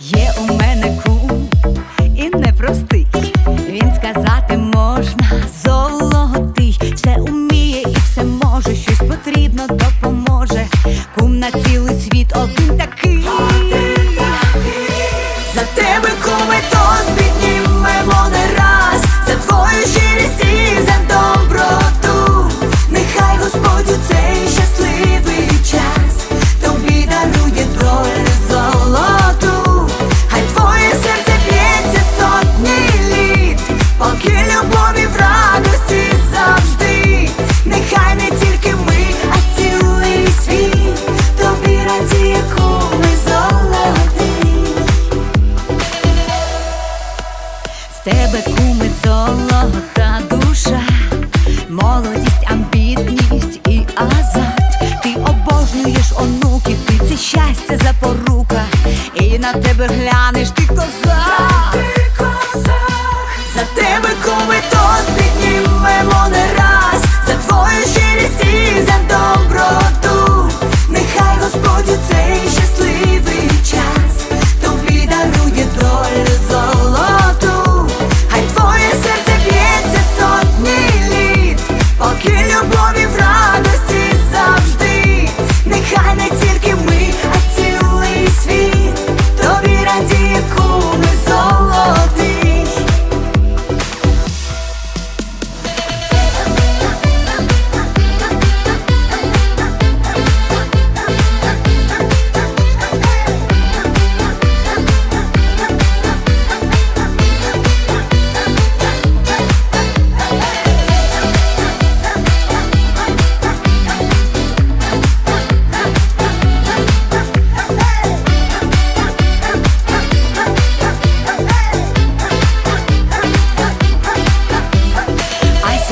Є у мене кум і непростий. Він сказати можна золотий, все уміє і все може, щось потрібно тебе куми золота душа, молодість, амбітність і азарт. Ти обожнюєш онуків, ти це щастя запорука, і на тебе глянеш ти козак. За тебе куми тост піднімемо не раз За твою щирість і за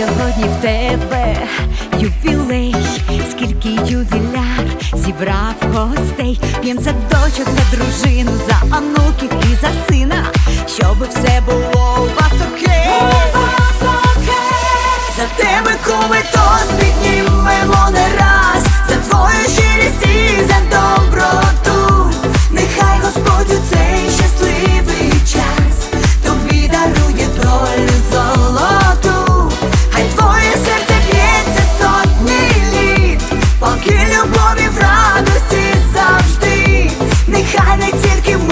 сьогодні в тебе ювілей, скільки ювіляр зібрав гостей, п'єм за дочок, за дружину, за онуків і за сина, щоб все було у вас окей. За тебе окей, за тебе не раз тільки